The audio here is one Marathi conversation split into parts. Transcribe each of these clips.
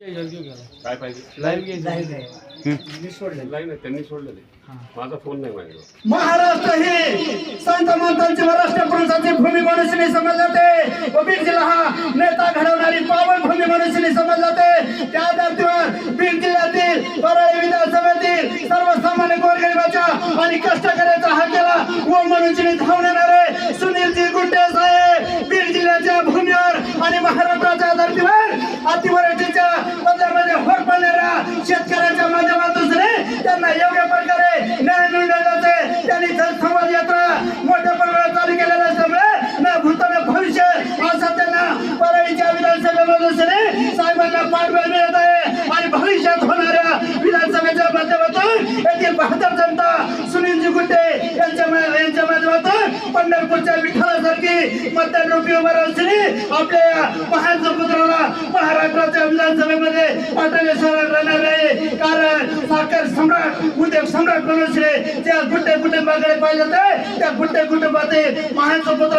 काय पाहिजे? लाईव्ह घ्यायचं. लाईव्ह नाही त्यांनी सोडलेले माझा फोन नाही माझ्याजवळ. महाराष्ट्र ही संत महंतांची व राष्ट्रपुरुषांची भूमी मनुष्यनी समजली जाते. व बीड जिल्हा हा नेता घडवणारी पावन भूमी मनुष्यनी समजली जाते. त्या धर्तीवर बीड जिल्ह्यातील परळी विधानसभेतील सर्वसामान्य गोरगरिबाच्या आणि कष्टकऱ्याचा हाकेला व मनुष्यनी धावून येणारे सुनीलजी गुंडे साहेब बीड जिल्ह्याच्या भूमीवर आणि महाराष्ट्राच्या धर्तीवर अतिवृष्टीच्या बदल्यामध्ये होर पडणाऱ्या शेतकऱ्यांच्या माध्यमातून रे त्यांना योग्य प्रकारे न्याय मिळून जाते त्यांनी जनसंवाद यात्रा मोठ्या प्रमाणात चालू केलेल्या असल्यामुळे ना भूत ना भविष्य असं त्यांना परळीच्या साहेबांना पाठबळ मिळत आहे. आणि भविष्यात होणाऱ्या विधानसभेच्या माध्यमातून येथील बहादर जनता सुनीलजी गुट्टे यांच्या यांच्या माध्यमातून पंढरपूरच्या विठ्ठलासारखी मतदान रुपी उभा आपल्या महान सुपुत्राला महाराष्ट्राच्या विधानसभेमध्ये पाठवण्याशिवाय राहणार आहे. सम्राट उद्योग सम्राट म्हणून त्या गुट्टे कुटुंबाकडे पाहिजे तर त्या गुट्टे कुटुंबातील महान सुपुत्र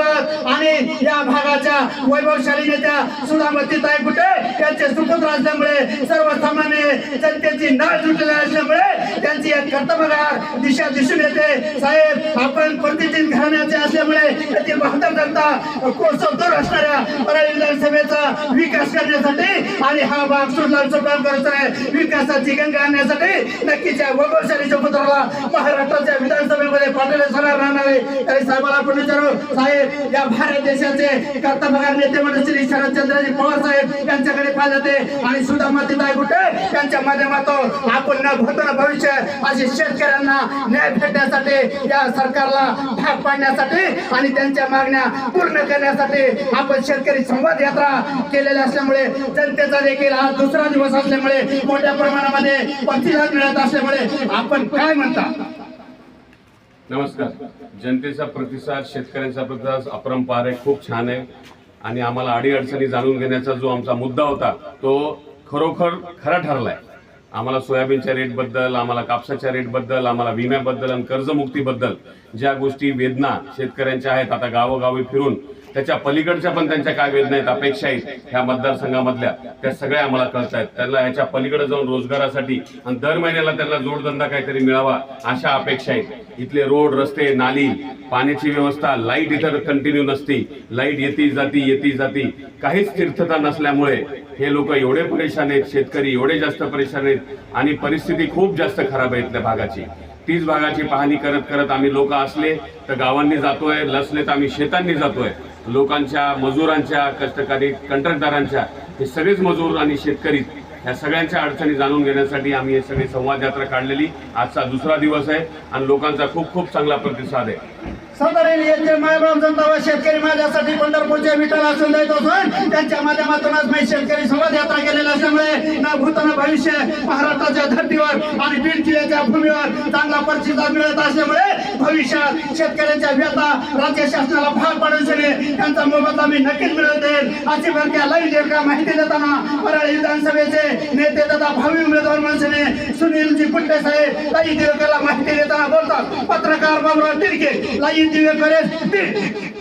आणि या भागाच्या वैभवशाली नेत्या सुधामती ताई गुट्टे यांचे सुपुत्र असल्यामुळे सर्वसामान्य जनतेची नाळ जुटलेली असल्यामुळे त्यांची एक कर्तव्यगार दिशा दिसून येते. साहेब आपण प्रतिदिन असल्यामुळे येथील बहादर करता कोसव दूर असणाऱ्या परळी विधानसभेचा विकास करण्यासाठी आणि हा भाग सुजलाम काम करत आहे. विकासाची गंगा आणण्यासाठी नक्कीच्या वैभवशालीच्या पुत्राला महाराष्ट्राच्या विधानसभा पाठवले तरी साहेबाला आपण विचारू साहेब या भारत देशाचे नेते म्हणून श्री शरदचंद्रजी पवार साहेब यांच्याकडे पाहिजे जाते. आणि कुठे माध्यमातून आपण न भूत भविष्य असे शेतकऱ्यांना न्याय भेटण्यासाठी या सरकारला भाग पाडण्यासाठी आणि त्यांच्या मागण्या पूर्ण करण्यासाठी आपण शेतकरी संवाद यात्रा केलेल्या असल्यामुळे जनतेचा देखील आज दुसरा दिवस असल्यामुळे मोठ्या प्रमाणामध्ये प्रतिसाद मिळत असल्यामुळे आपण काय म्हणता? नमस्कार. जनतेचा प्रतिसाद शेतकऱ्यांचा प्रतिसाद अपरंपार आहे खूप छान आहे. आणि आम्हाला अडीअडचणी जाणून घेण्याचा जो आमचा मुद्दा होता तो खरोखर खरा ठरलाय. आम्हाला सोयाबीनच्या रेटबद्दल आम्हाला कापसाच्या रेटबद्दल आम्हाला विम्याबद्दल आणि कर्जमुक्तीबद्दल ज्या गोष्टी वेदना शेतकऱ्यांच्या आहेत आता गावोगावी फिरून त्याच्या पलीकडच्या पण त्यांच्या काय वेदना आहेत अपेक्षा आहेत ह्या मतदारसंघामधल्या त्या सगळ्या आम्हाला कळत आहेत त्यांना ह्याच्या पलीकडे जाऊन रोजगारासाठी आणि दर महिन्याला त्यांना जोडधंदा काहीतरी मिळावा अशा अपेक्षा आहेत. इथले रोड रस्ते नाली पाण्याची व्यवस्था लाइट इथं कंटिन्यू नसती. लाइट येती जाती येती जाती. काहीच तीर्थता नसल्यामुळे हे लोक एवढे परेशान आहेत शेतकरी एवढे जास्त परेशान आहेत आणि परिस्थिती खूप जास्त खराब आहे इथल्या भागाची. तीच भागाची पाहणी करत करत आम्ही लोक असले तर गावांनी जातोय लसले तर आम्ही शेतांनी जातोय. लोकांच्या मजुरांच्या कष्टकारी कंत्राटदारांच्या हे सगळेच मजूर आणि शेतकरी या सगळ्यांच्या अडचणी जाणून घेण्यासाठी आम्ही हे सगळी संवाद यात्रा काढलेली. आजचा दुसरा दिवस आहे आणि लोकांचा खूप खूप चांगला प्रतिसाद आहे. सदरेल येथील मायबाप जनता व शेतकरी माझ्यासाठी पंढरपूरच्या विठ्ठल असून देत असून त्यांच्या माध्यमातूनच मी शेतकरी समाज यात्रा केलेल्या असल्यामुळे ना भूत भविष्य महाराष्ट्राच्या धर्तीवर आणि बीड जिल्ह्याच्या भूमीवर चांगला प्रतिसाद मिळत असल्यामुळे भविष्यात शेतकऱ्यांच्या व्यथा राज्य शासनाला भाग पाडून त्यांचा मोबदला मी नक्कीच मिळवत येईल अशी भरत्या लाईव्ह का माहिती देताना परळी विधानसभेचे नेते तथा भावी उमेदवार मनसेने सुनीलजी पुट्टे साहेब लाई देवकरला माहिती देताना बोलतात. पत्रकार बाबुराव तिरके लाई दिवेकरे बीड